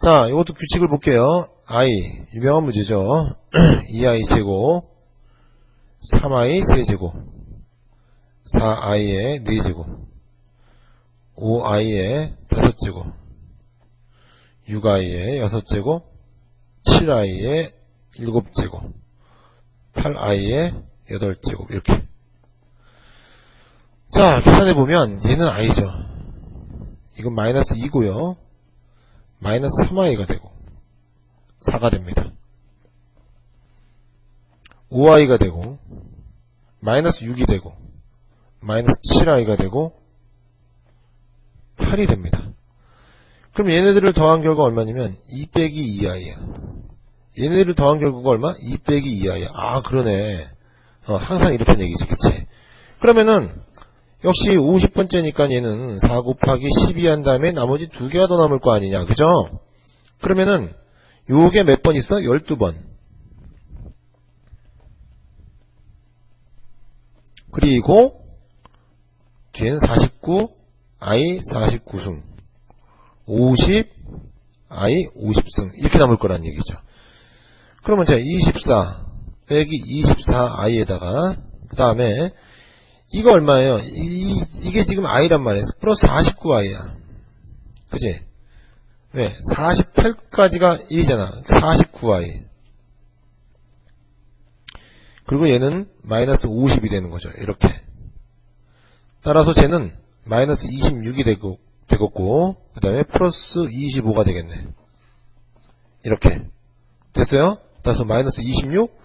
자, 이것도 규칙을 볼게요. i, 유명한 문제죠. 2i 제곱, 3i 세제곱, 4i의 4제곱, 5i의 5제곱, 6i의 6제곱, 7i의 7제곱, 8i의 8제곱, 이렇게. 자, 계산해보면 얘는 i죠. 이건 마이너스 2고요. 마이너스 3i가 되고 4가 됩니다. 5i가 되고 마이너스 6이 되고 마이너스 7i가 되고 8이 됩니다. 그럼 얘네들을 더한 결과 얼마냐면 2 빼기 2i야. 얘네들을 더한 결과가 얼마? 2 빼기 2i야. 아 그러네. 어, 항상 이렇다는 얘기지 그치? 그러면은 역시 50번째니까 얘는 4 곱하기 12 한 다음에 나머지 두 개가 더 남을 거 아니냐. 그죠? 그러면은 요게 몇 번 있어? 12번. 그리고 뒤에는 49, I 49승. 50, I 50승. 이렇게 남을 거란 얘기죠. 그러면 자, 24 빼기 24i에다가 그 다음에 이거 얼마예요? 이, 이게 지금 i란 말이에요. 플러스 49i야. 그지? 왜? 48까지가 1이잖아. 49i. 그리고 얘는 마이너스 50이 되는 거죠. 이렇게. 따라서 쟤는 마이너스 26이 되고, 되겠고, 그 다음에 플러스 25가 되겠네. 이렇게. 됐어요? 따라서 마이너스 26,